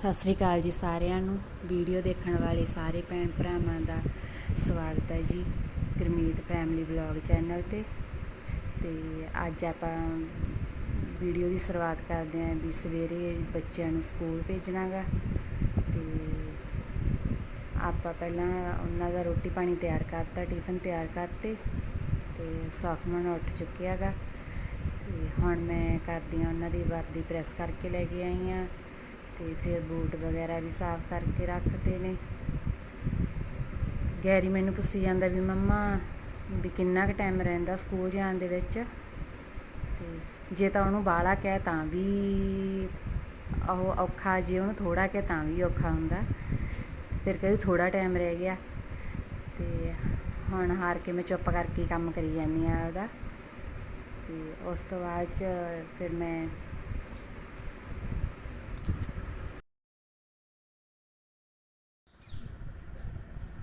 ਸਤਿ ਸ੍ਰੀ ਅਕਾਲ ਜੀ ਸਾਰਿਆਂ ਨੂੰ। ਵੀਡੀਓ ਦੇਖਣ ਵਾਲੇ ਸਾਰੇ ਭੈਣ ਭਰਾਵਾਂ ਦਾ ਸਵਾਗਤ ਹੈ ਜੀ ਗੁਰਮੀਤ ਫੈਮਿਲੀ ਵਲੌਗ ਚੈਨਲ ਤੇ। ਤੇ ਅੱਜ ਆਪਾਂ ਵੀਡੀਓ ਦੀ ਸ਼ੁਰੂਆਤ ਕਰਦੇ ਹਾਂ ਵੀ ਸਵੇਰੇ ਬੱਚਿਆਂ ਨੂੰ ਸਕੂਲ ਭੇਜਣਾਗਾ। ਤੇ ਆਪਾਂ ਪਹਿਲਾਂ ਉਹਨਾਂ ਦਾ ਰੋਟੀ ਪਾਣੀ ਤਿਆਰ ਕਰਤਾ, ਟਿਫਨ ਤਿਆਰ ਕਰਤੇ ਤੇ ਸੁਖਮਨ ਉੱਠ ਚੁੱਕਿਆਗਾ। ਤੇ ਹੁਣ ਮੈਂ ਕਰਦੀ ਹਾਂ ਉਹਨਾਂ ਦੀ ਵਰਦੀ ਪ੍ਰੈਸ ਕਰਕੇ ਲੈ ਕੇ ਆਈ ਹਾਂ। ਤੇ ਫਿਰ ਬੂਟ ਵਗੈਰਾ ਵੀ ਸਾਫ਼ ਕਰਕੇ ਰੱਖਦੇ ਨੇ। ਗੈਰੀ ਮੈਨੂੰ ਪੁੱਛੀ ਜਾਂਦਾ ਵੀ ਮੰਮਾ, ਵੀ ਕਿੰਨਾ ਕੁ ਟਾਈਮ ਰਹਿੰਦਾ ਸਕੂਲ ਜਾਣ ਦੇ ਵਿੱਚ? ਤੇ ਜੇ ਤਾਂ ਉਹਨੂੰ ਬਾਲਾ ਕਹਿ ਤਾਂ ਵੀ ਉਹ ਔਖਾ, ਜੇ ਉਹਨੂੰ ਥੋੜਾ ਕਹਿ ਤਾਂ ਵੀ ਔਖਾ ਹੁੰਦਾ। ਫਿਰ ਕਹੀ ਥੋੜਾ ਟਾਈਮ ਰਹਿ ਗਿਆ। ਤੇ ਹੁਣ ਹਾਰ ਕੇ ਮੈਂ ਚੁੱਪ ਕਰਕੇ ਕੰਮ ਕਰੀ ਜਾਂਦੀ ਆ ਉਹਦਾ। ਤੇ ਉਸ ਤੋਂ ਬਾਅਦ ਚ ਫਿਰ ਮੈਂ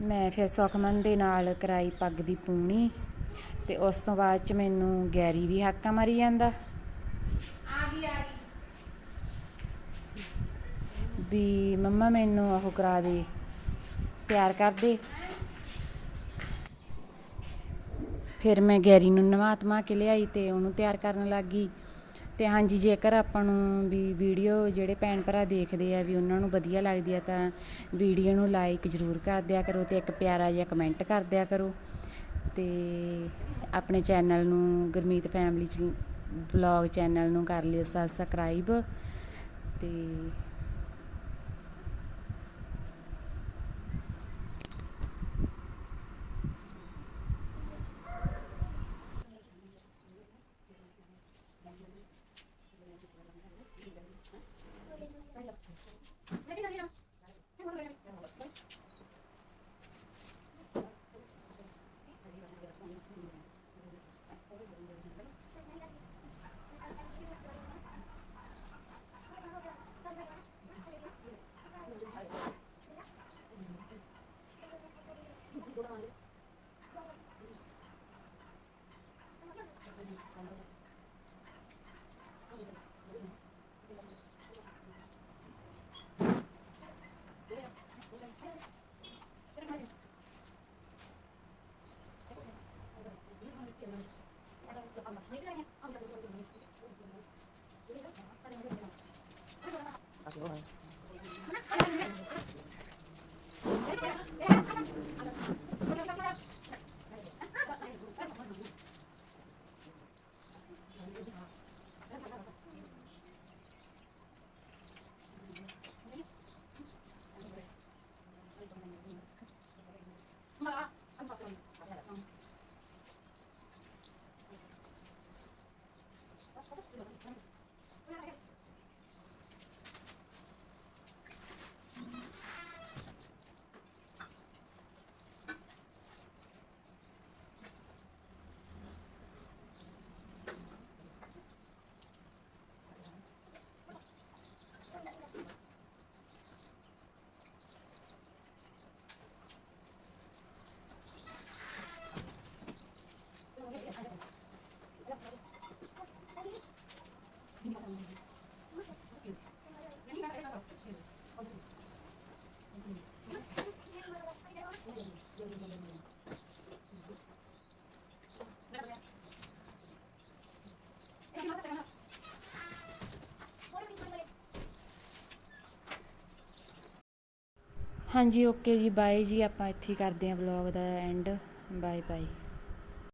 ਮੈਂ ਫਿਰ ਸੁਖਮਨ ਦੇ ਨਾਲ ਕਰਾਈ ਪੱਗ ਦੀ ਪੂਣੀ ਤੇ ਉਸ ਤੋਂ ਬਾਅਦ ਚ ਮੈਨੂੰ ਗੈਰੀ ਵੀ ਹਾਕਾ ਮਾਰੀ ਜਾਂਦਾ। ਵੀ ਮੰਮਾ ਮੈਨੂੰ ਉਹ ਕਰਾ ਦੇ ਤਿਆਰ ਕਰ ਦੇ ਫਿਰ ਮੈਂ ਗੈਰੀ ਨੂੰ ਨਵਾ ਧਵਾ ਕੇ ਲਿਆਈ ਤੇ ਉਹਨੂੰ ਤਿਆਰ ਕਰਨ ਲੱਗ ਅਤੇ ਹਾਂਜੀ, ਜੇਕਰ ਆਪਾਂ ਨੂੰ ਵੀ ਵੀਡੀਓ ਜਿਹੜੇ ਭੈਣ ਭਰਾ ਦੇਖਦੇ ਆ ਵੀ ਉਹਨਾਂ ਨੂੰ ਵਧੀਆ ਲੱਗਦੀ ਆ ਤਾਂ ਵੀਡੀਓ ਨੂੰ ਲਾਈਕ ਜ਼ਰੂਰ ਕਰ ਦਿਆ ਕਰੋ ਅਤੇ ਇੱਕ ਪਿਆਰਾ ਜਿਹਾ ਕਮੈਂਟ ਕਰ ਦਿਆ ਕਰੋ। ਅਤੇ ਆਪਣੇ ਚੈਨਲ ਨੂੰ ਗੁਰਮੀਤ ਫੈਮਿਲੀ ਚ ਬਲੌਗ ਚੈਨਲ ਨੂੰ ਕਰ ਲਿਓ ਸਬਸਕ੍ਰਾਈਬ ਅਤੇ ਤੇ ਹਾਂਜੀ ਓਕੇ ਜੀ ਬਾਏ ਜੀ, ਆਪਾਂ ਇੱਥੇ ਹੀ ਕਰਦੇ ਹਾਂ ਵਲੌਗ ਦਾ ਐਂਡ ਬਾਏ ਬਾਏ